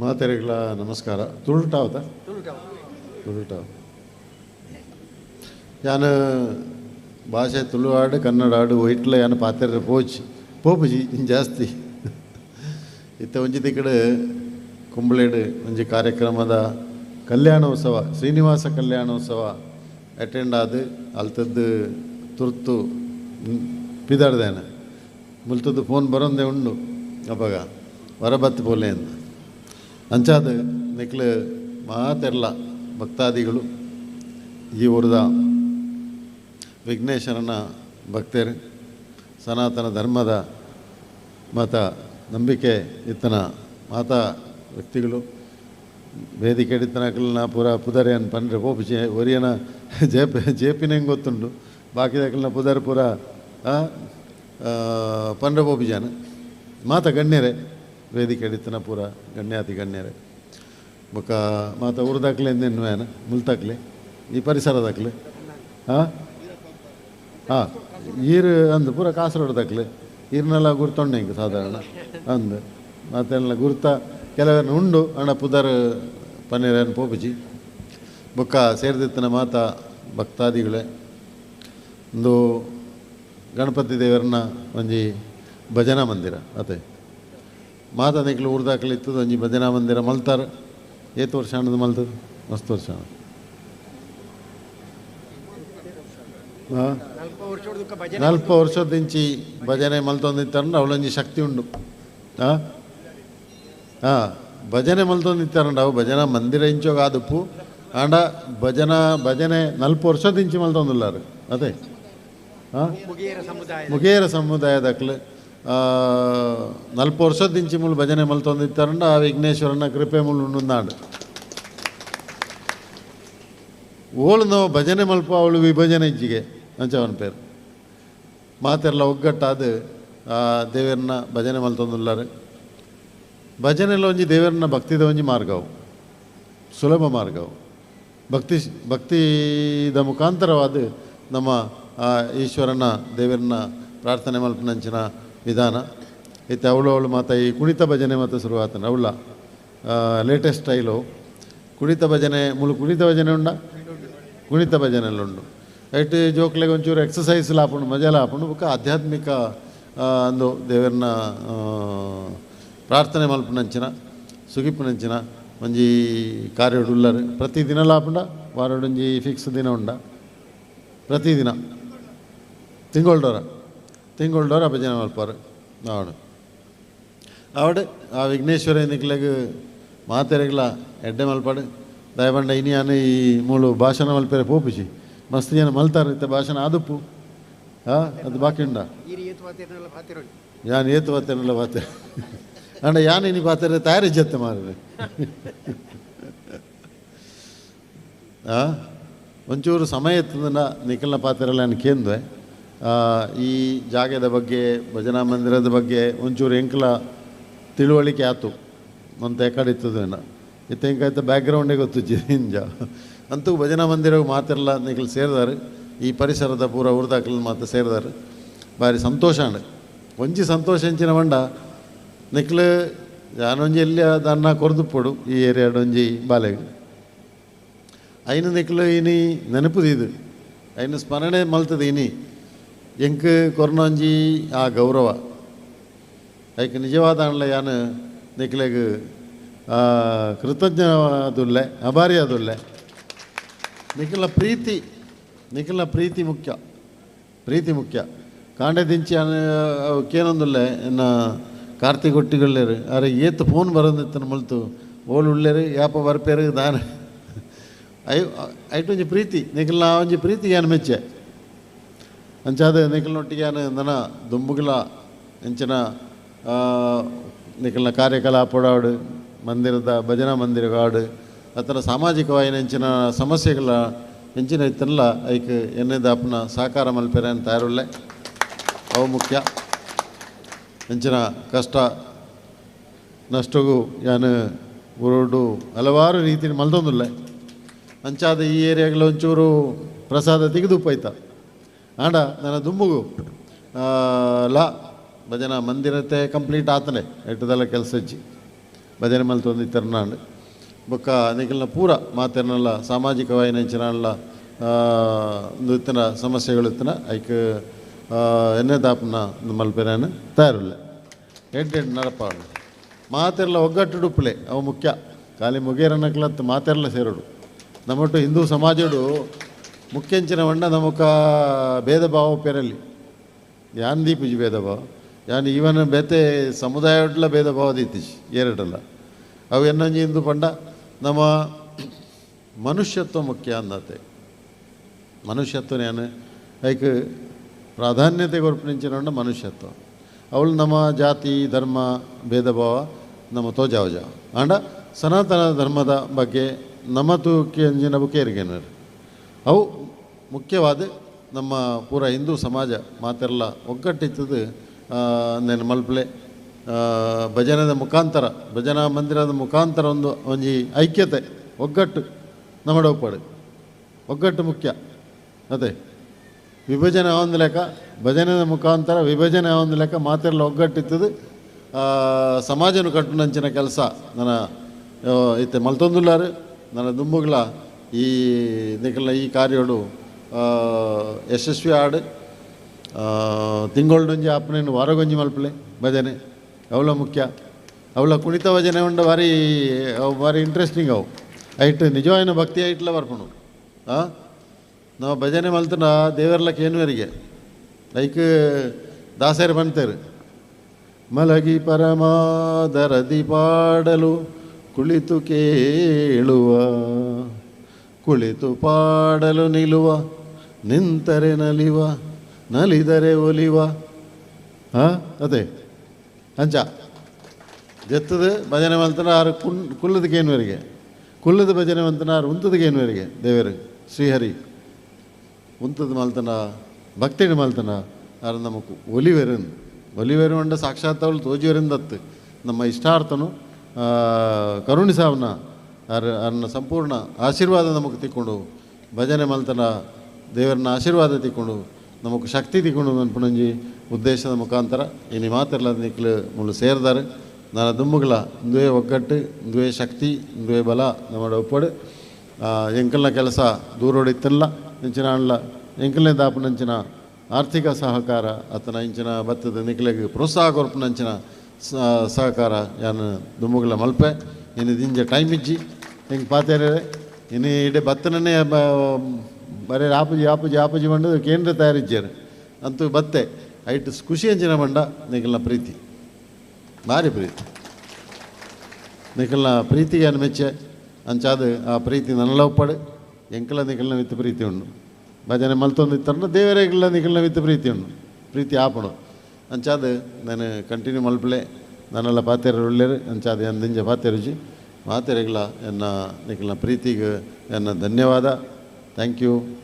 ಮಾತೆರೆಗಳ ನಮಸ್ಕಾರ. ತುಳುಟಾವತ ತುಳುಟಾವ ಯಾನು ಭಾಷೆ ತುಳು ಆಡು ಕನ್ನಡ ಆಡು ಒಯ್ಟ್ಲ ಯಾನು ಪಾತೆರೆ ಪೋಚಿ ಪೋಪುಜಿ ಜಾಸ್ತಿ. ಇತ್ತ ಒಂಜಿ ತಿಕ್ಕಡು ಕುಂಬಳೇಡು ಒಂಜಿ ಕಾರ್ಯಕ್ರಮದ ಕಲ್ಯಾಣೋತ್ಸವ, ಶ್ರೀನಿವಾಸ ಕಲ್ಯಾಣೋತ್ಸವ ಅಟೆಂಡ್ ಆದು, ಅಲ್ತದ್ದು ತುರ್ತು ಪಿದಾಡ್ದೇನೆ ಮುಲ್ತದ್ದು ಫೋನ್ ಬರೋಂದೇ ಉಂಡು ಅವಾಗ ಹೊರಬತ್ತು ಪೋಲೆ ಅಂತ ಅಂಚಾದ ನಿಕ್ಲು ಮಾತೆರ್ಲ ಭಕ್ತಾದಿಗಳು ಈ ಊರದ ವಿಘ್ನೇಶ್ವರನ ಭಕ್ತರು ಸನಾತನ ಧರ್ಮದ ಮತ ನಂಬಿಕೆ ಇತ್ತನ ಮಾತಾ ವ್ಯಕ್ತಿಗಳು. ವೇದಿಕೆ ಹಿಡಿತನಕಲ್ನ ಪೂರ ಪುದರೆ ಅನ್ ಪಂಡ್ರೆ ಜೇ ಒರಿಯನ ಜೇಪ ಜೇಪಿನಂಗೆ ಗೊತ್ತುಂಡು ಬಾಕಿದಕಲ್ನ ಪುದರ್ ಪೂರ ಪನ್ರೆ ಆ, ಜಾನ. ಮಾತ ಗಣ್ಯರೇ ವೇದಿಕೆ ಹಿಡಿತನ ಪೂರ ಗಣ್ಯಾತಿ ಗಣ್ಯರೇ. ಬೊಕ್ಕ ಮಾತ ದಾಖಲೆ ಎಂದೇನು ಮುಲ್ತಾಕ್ಲೆ ಈ ಪರಿಸರದಾಕ್ಲೆ ಹಾಂ ಹಾಂ ಈರು ಅಂದು ಪೂರ ಕಾಸರಗೋಡ್ದಾಕ್ಲೆ ಈರ್ನೆಲ್ಲ ಗುರ್ತೊಂಡೆ ಹಿಂಗೆ ಸಾಧಾರಣ ಅಂದು. ಮತ್ತೆಲ್ಲ ಗುರ್ತ ಕೆಲವೇನು ಉಂಡು, ಅಣ್ಣ ಪುದರ್ ಪನ್ನೀರನ್ನು ಪೋಪುಜಿ. ಬೊಕ್ಕ ಸೇರಿದಿತ್ತನ ಮಾತ ಭಕ್ತಾದಿಗಳೇ. ಒಂದು ಗಣಪತಿ ದೇವರನ್ನ ಒಂಜಿ ಭಜನಾ ಮಂದಿರ ಅದೇ ಮಾತ ನಿಕ್ಲು ಊರ್ದಾಕ್ಲೆ ಇತ್ತದ ಒಂಜಿ ಭಜನಾ ಮಂದಿರ ಮಲ್ತಾರ. ಏತು ವರ್ಷ ಹಣ್ಣದು ಮಲ್ತದ? ಮಸ್ತ್ ವರ್ಷ ಹಾಂ ನಲ್ಪ ವರ್ಷದಿಂಚಿ ಭಜನೆ ಮಲ್ತೊಂದಿತ್ತಾರಂಡ ಅವಳೊಂಜಿ ಶಕ್ತಿ ಉಂಡು. ಹಾಂ ಹಾಂ ಭಜನೆ ಮಲ್ತೊಂದಿತ್ತಾರಂಡ ಅವು ಭಜನಾ ಮಂದಿರ ಇಂಚೋ ಆದುಪ್ಪು ಆಂಡ ಭಜನಾ ಭಜನೆ ನಲ್ಪ ವರ್ಷದಿಂಚಿ ಮಲ್ತೊಂದುಲ್ಲಾರು. ಅದೇ. ಹಾಂ ಮುಗೇರ ಸಮುದಾಯದಕ್ಲು ನಲ್ಪ ವರ್ಷದಿಂಚಿ ಮುಳು ಭಜನೆ ಮಲ್ತೊಂದಿತ್ತಾರಂಡ ಆ ವಿಘ್ನೇಶ್ವರನ ಕೃಪೆ ಉಂಡುಂದಾಂಡು ಓಳು ನಾವು ಭಜನೆ ಮಲ್ಪ, ಅವಳು ವಿಭಜನೆ ಇಜ್ಜಿಗೆ. ಅಂಚವನ ಪೇರು. ಮಾತೆಲ್ಲ ಒಗ್ಗಟ್ಟಾದ ದೇವರನ್ನ ಭಜನೆ ಮಲ್ತೊಂದುಲ್ಲಾರೆ ಭಜನೆಲ್ಲ ಒಂಜಿ ದೇವರನ್ನ ಭಕ್ತಿದ ಒಂಜಿ ಮಾರ್ಗವು. ಸುಲಭ ಮಾರ್ಗವು. ಭಕ್ತಿ, ಭಕ್ತಿದ ಮುಖಾಂತರವಾದ ನಮ್ಮ ಈಶ್ವರನ ದೇವರನ್ನ ಪ್ರಾರ್ಥನೆ ಮಲ್ಪನಂಚಿನ ವಿಧಾನ. ಇತ್ತೆ ಅವಳು ಅವಳು ಮಾತ ಈ ಕುಣಿತ ಭಜನೆ ಮತ್ತು ಶುರುವಾತನ ಅವಳ ಲೇಟೆಸ್ಟ್ ಸ್ಟೈಲು ಕುಣಿತ ಭಜನೆ ಮುಳು ಕುಣಿತ ಭಜನೆ ಉಂಡ ಕುಣಿತ ಭಜನೆಲ್ಲ ಉಂಡು ಐಟ್ ಜೋಕ್ಲೆಗೆ ಒಂಚೂರು ಎಕ್ಸಸೈಸ್ ಲಾಪುಂಡು ಮಜಾ ಲಾಪುಂಡು ಬೊಕ್ಕ ಆಧ್ಯಾತ್ಮಿಕ ಅಂದು ದೇವರನ್ನ ಪ್ರಾರ್ಥನೆ ಮಲ್ಪನಂಚಿನ ಸುಗಿಪ್ಪುನಂಚಿನ ಒಂಜಿ ಕಾರ್ಯಡು ಉಳ್ಳರು ಪ್ರತಿದಿನ ಲಾಪುಂಡ ವಾರಡೊಂಜಿ ಫಿಕ್ಸ್ ದಿನ ಉಂಡ ಪ್ರತಿದಿನ ತಿಂಗೊಳ್ಡೋರ ತಿಂಗೊಳ್ಡೋರ ಭಜನೆ ಮಲ್ಪಾರು ಅವಡು ಅವಡು ಆ ವಿಘ್ನೇಶ್ವರ ನಿಕ್ಲೆಗ್ ಮಾತೆರೆಗ್ಲ ಎಡ್ಡೆ ಮಲ್ಪಾಡು. ದಯಬಂಡ ಇನಿ ಅನ್ನ ಈ ಮೂಳು ಭಾಷಣ ಮಲ್ಪೆರೆ ಪೋಪಿಸಿ. ಮಸ್ತ್ ಜನ ಮಲ್ತಾರೆ ಇತ್ತೆ ಭಾಷಣ ಆದುಪ್ಪು ಹಾಂ, ಅದು ಬಾಕಿ ಉಂಡ? ಯಾನ್ ಏತು ಬತ್ತೇನಲ್ಲ ಬಾತೆ ಅಂಡ ಯಾನ್ ಇನಿ ಬಾತಾರೆ ತಯಾರಿ ಜತ್ತೆ ಮಾರ್ರೆ. ಹಾಂ, ಒಂಚೂರು ಸಮಯ ಎತ್ತದ ನಿಖಲ್ನ ಪಾತ್ರೆಲ್ಲ ನಾನು ಕೇಂದ್ವೆ. ಈ ಜಾಗದ ಬಗ್ಗೆ, ಭಜನಾ ಮಂದಿರದ ಬಗ್ಗೆ ಒಂಚೂರು ಎಂಕಲ ತಿಳುವಳಿಕೆ ಆತು. ಅಂತ ಎಕಡೆ ಇತ್ತದೇನ ಇತ್ತ ಹೆಂಗಾಯ್ತು? ಬ್ಯಾಕ್ಗ್ರೌಂಡೇ ಗೊತ್ತು ಜಿಂಜ ಅಂತೂ ಭಜನಾ ಮಂದಿರ ಮಾತೆಲ್ಲ ನಿಖಲ್ ಸೇರಿದಾರೆ. ಈ ಪರಿಸರದ ಪೂರ ಉರ್ದಾಕಲ್ ಮಾತು ಸೇರಿದಾರೆ. ಭಾರಿ ಸಂತೋಷ ಅಂಡ್. ಒಂಜಿ ಸಂತೋಷ ಹೆಂಚಿನ ಮಂಡ. ನಿಕ್ಲು ಯಾನೊಂಜಿ ಎಲ್ಲಿ ಅದನ್ನ ಕೊರ್ದುಪ್ಪಡು ಈ ಏರಿಯಾಡ್ ಒಂಜಿ ಅಯ್ನ ನಿಕ್ಲು ಇನಿ ನೆನಪುದಿದು. ಐನ ಸ್ಮರಣೆ ಮಲ್ತದೆ ಇನಿ. ಎಂಕ್ ಕೊರ್ನೊಂಜಿ ಆ ಗೌರವ. ಐಕ್ ನಿಜವಾದ ಅಣ್ಣ ಯಾನು ನಿಕ್ಲೆಗ್ ಅಭಾರಿ ಆದುಲ್ಲೆ ನಿಖಿಲ ಪ್ರೀತಿ ನಿಖಿಲ ಪ್ರೀತಿ ಮುಖ್ಯ ಪ್ರೀತಿ ಮುಖ್ಯ. ಕಾಂಡೆ ದಿಂಚಿ ಕೇನೊಂದುಲ್ಲೆ ಇನ್ನು ಕಾರ್ತಿಕ್ ಒಟ್ಟಿಗೊಳ್ಳೇರು ಅರೆ ಏತ್ ಫೋನ್ ಬರೋದಿತ್ತನ ಮಲ್ತು ಓಲ್ ಉಳ್ಳೇರು ಯಾಪ ಬರ್ಪೇರು, ದಾನ. ಐ ಐಟೊಂಜಿ ಪ್ರೀತಿ, ನಿಖಿಲ್ ಒಂಜಿ ಪ್ರೀತಿ ಏನು ಮೆಚ್ಚೆ. ನಾನು ನನ ದುಂಬುಗಳ ಎಂಚಿನ ಆ, ನಿಖಿಲ್ನ ಕಾರ್ಯಕಲಾಪಡಾಡು ಮಂದಿರದ ಭಜನಾ ಮಂದಿರ ಹಾಡು ಅತರ ಸಾಮಾಜಿಕವಾಗಿ ಎಂಚಿನ ಸಮಸ್ಯೆಗಳ ಎಂಚಿನ ಇತ್ತಲ್ಲ ಐಕ್ ಎನ್ನೆದ ಅಪ್ಪನ ಸಹಕಾರ ಮಲ್ಪೆರೆ ಅಂತ ತಯಾರುಳ್ಳೆ ಅವು ಮುಖ್ಯ. ಎಂಚಿನ ಕಷ್ಟ ನಷ್ಟಗೂ ಯಾನು ಗುರುಡು ಹಲವಾರು ರೀತಿ ಮಲ್ದೊಂದಿಲ್ಲ. ಅಂಚಾದ ಈ ಏರಿಯಾಗಳ ಒಂಚೂರು ಪ್ರಸಾದ ತೆಗೆದು ಉಪ್ಪೈತ. ಆಂಡ, ನನ್ನ ದುಂಬುಗು ಲ, ಭಜನಾ ಮಂದಿರತೆ ಕಂಪ್ಲೀಟ್ ಆತನೆ, ಎಟ್ಟದಲ್ಲ ಕೆಲಸ ಹಚ್ಚಿ ಭಜನೆ ಮಲ್ತೊಂದು ಇತ್ತರ್ನಾಂಡ್ ಬೊಕ್ಕ ನಿಖಲ್ನ ಪೂರ ಮಾತೆರ್ನಲ್ಲ ಆ, ಒಂದು ಇತ್ತಿನ ಸಮಸ್ಯೆಗಳು ಇತ್ತಿನ, ಐಕ್ ಎನ್ನೆ ದಾಪನ ಮಲ್ಪೆರಾನು ತಯಾರಿಲ್ಲ. ಎಂಟು ನಡಪಾಡು ಮಾತೆರ್ಲ ಒಗ್ಗಟ್ಟು ಡುಪ್ಲೆ, ಅವು ಮುಖ್ಯ. ಖಾಲಿ ಮುಗೇರನಕ್ಲತ್ತು ಮಾತೆರ್ಲ ಸೇರೋಡು. ನಮ್ಮೊಟ್ಟು ಹಿಂದೂ ಸಮಾಜಡು ಮುಖ್ಯಂಚಿನ ವಣ್ಣ ನಮಕ ಭೇದ ಭಾವ ಪೆರಲಿ. ಯಾನ್ ದೀಪುಜಿ ಭೇದ ಭಾವ? ಯಾನ್ ಈವನ್ ಬೇತೆ ಸಮುದಾಯಡ್ಲ ಭೇದ ಭಾವ ದೀತಿಜಿ ಎರಡಲ್ಲ ಅವು ಎನ್ನಂಜಿ ಇಂದು ಪಂಡ, ನಮ್ಮ ಮನುಷ್ಯತ್ವ ಮುಖ್ಯ ಅಂದತೆ. ಮನುಷ್ಯತ್ವ ಏನು ಐಕ್ ಪ್ರಾಧಾನ್ಯತೆ ಕೊರ್ಪಿನಿಂಚಿನ ಮನುಷ್ಯತ್ವ. ಅವಳು ನಮ್ಮ ಜಾತಿ, ಧರ್ಮ, ಭೇದ ಭಾವ, ನಮ್ಮ ತೋಜಾವಜ ಅಂಡ ಸನಾತನ ಧರ್ಮದ ಬಗ್ಗೆ ನಮ್ಮ ತೂಕಿ ಅಂಜಿನ ಬುಕೇರಿಗೆನರು ಅವು ಮುಖ್ಯವಾದ ನಮ್ಮ ಪೂರ ಹಿಂದೂ ಸಮಾಜ ಮಾತೆಲ್ಲ ಒಗ್ಗಟ್ಟಿತ್ತದು ನೆನ ಮಲ್ಪಲೆ. ಭಜನದ ಮುಖಾಂತರ, ಭಜನಾ ಮಂದಿರದ ಮುಖಾಂತರ ಒಂದು ಒಂಜಿ ಐಕ್ಯತೆ, ಒಗ್ಗಟ್ಟು ನಮ್ಮ ಒಪ್ಪಾಡು ಒಗ್ಗಟ್ಟು ಮುಖ್ಯ. ಅದೇ. ವಿಭಜನೆ ಒಂದು ಲೆಕ್ಕ, ಭಜನದ ಮುಖಾಂತರ ವಿಭಜನೆ ಒಂದು ಲೆಕ್ಕ ಮಾತೆಲ್ಲ ಒಗ್ಗಟ್ಟಿತ್ತದು ಕಟ್ಟು ಕಟ್ಟುನಂಚಿನ ಕೆಲಸ. ನನ್ನ ಇತ್ತೆ ಮಲ್ತೊಂದುಲ್ಲಾರು, ನನ್ನ ದುಂಬುಗಳ ಈ ನಿಖಲ ಈ ಕಾರ್ಯಗಳು ಯಶಸ್ವಿ ಆಡು ತಿಂಗಳೊಂಜಿ ಆಪನೇನು ವಾರಗೊಂಜಿ ಮಲ್ಪಲೆ, ಭಜನೆ. ಅವಳ ಮುಖ್ಯ. ಅವಳ ಕುಣಿತ ಭಜನೆ ಉಂಡು ಭಾರಿ, ಅವು ಭಾರಿ ಇಂಟ್ರೆಸ್ಟಿಂಗ್ ಅವು. ಐಟ್ ನಿಜವಾಯಿನ ಭಕ್ತಿ ಐಟ್ಲ ಬರ್ಪಣು. ಆ? ನಾವು ಭಜನೆ ಮಲ್ತನ ದೇವರ್ಲಕ್ಕೆ ಏನುವರಿಗೆ ಲೈಕ್ ದಾಸರು ಬಂತೇರು. ಮಲಗಿ ಪರಮಾದರದಿ ಪಾಡಲು ಕುಳಿತು ಕೇಳುವ ಕುಳಿತು ಪಾಡಲು ನಿಲ್ಲುವ ನಿಂತರೆ ನಲಿವ, ನಲಿದರೆ ಒಲಿವ. ಹಾಂ, ಅದೇ. ಅಂಚ. ಜತ್ತದ ಭಜನೆ ಮಲ್ತನ ಆರು ಕುಣ್ ಕುಲ್ಲದಕ್ಕೇನುವರಿಗೆ ಕುಲ್ಲದ ಭಜನೆ ಮಲ್ತನ ಆರು ಉಂತದಕ್ಕೆ ಏನುವರಿಗೆ ದೇವರು, ಶ್ರೀಹರಿ. ಉಂತದ ಮಲ್ತನ, ಭಕ್ತಿನ ಮಲ್ತನ ಅದು ನಮಗೆ ಒಲಿವೆರನ್. ಒಲಿವೆರು ಸಾಕ್ಷಾತ್ ಅವಳು ತೋಜಿವರಿಂದತ್ತು ನಮ್ಮ ಇಷ್ಟಾರ್ಥನು ಕರುಣಿ ಕರುಣಿಸಾವನ ಅನ್ನ ಸಂಪೂರ್ಣ ಆಶೀರ್ವಾದ ನಮಗೆ ತಿಕ್ಕೊಂಡು ಭಜನೆ ಮಲ್ತನ ದೇವರನ್ನ ಆಶೀರ್ವಾದ ತಿಕ್ಕೊಂಡು ನಮಗೆ ಶಕ್ತಿ ತಿಕ್ಕೊಂಡು ಅನ್ಪಣಂಜಿ ಉದ್ದೇಶದ ಮುಖಾಂತರ ಇನ್ನು ಮಾತೆಲ್ಲ ನಿಕ್ಲು ಮುಳ್ಳು ಸೇರಿದಾರೆ. ನನ್ನ ದುಮ್ಮುಗಳ ದ್ವೇ ಒಗ್ಗಟ್ಟು, ದ್ವೇ ಶಕ್ತಿ, ದ್ವೇ ಬಲ ನಮ್ಮ ಒಪ್ಪಡು. ಎಂಕಲ್ನ ಕೆಲಸ ದೂರೋಡಿತ್ತಲ್ಲ ಇಂಚಿನ ಅಣ್ಣ. ಎಂಕಲ್ನೇ ದಾಪನಂಚಿನ ಆರ್ಥಿಕ ಸಹಕಾರ, ಆತನ ಇಂಚಿನ ಭತ್ತದ ನಿಕ್ಲಿಗೆ ಪ್ರೋತ್ಸಾಹ ಕೊರ್ಪನಂಚಿನ ಸಹಕಾರ ಯಾನು ದುಮ್ಮುಗಳ ಮಲ್ಪೆ. ಇನ್ನು ದಿಂಜ ಟೈಮ್ ಇಜ್ಜಿ. ಹೆಂಗೆ ಪಾತೇರ ಇನ್ನು ಇಡೀ ಭತ್ತನನ್ನೇ, ಬ- ಬರೀ ಆಪುಜಿ ಆಪುಜಿ ಆಪುಜಿ ಮಂಡ ಕೇಂದ್ರ ತಯಾರಿಜ್ಜಾರು ಅಂತೂ ಬತ್ತೆ ಐಟ್ ಖುಷಿ ಅಂಚಿನ ಮಂಡ, ನಿಖಲ್ನ ಪ್ರೀತಿ. ಭಾರಿ ಪ್ರೀತಿ. ನಿಖಲ್ನ ಪ್ರೀತಿಗೆ ಅನ್ಮೆಚ್ಚೆ ಅಂಚಾದ ಆ ಪ್ರೀತಿ ನನ್ನಲ್ಲ ಒಪ್ಪಡೆ. ಎಂಕಲ ನಿಖಲ್ನ ವಿತ್ ಪ್ರೀತಿ ಉಂಡು ಭಜನೆ ಮಲ್ತೊಂದು ಇತ್ತರ್ನ ದೇವರೇಗಲ್ಲ ನಿಖಲ್ನ ವಿತ್ ಪ್ರೀತಿ ಉಂಡು ಪ್ರೀತಿ ಆಪಣು ಅಂಚಾದ, ನಾನು ಕಂಟಿನ್ಯೂ ಮಲ್ಪಲೆ ನನ್ನೆಲ್ಲ ಪಾತೇರ ಒಳ್ಳೆಯರು. ಅಂಚಾದ ಪಾತೇರುಜಿ ಪಾತೆರುಜಿ ಮಾತೆರೆಗಳ ಎನ್ನ ನಿಖಿಲ್ನ ಪ್ರೀತಿಗೆ ಎನ್ನ ಧನ್ಯವಾದ. Thank you.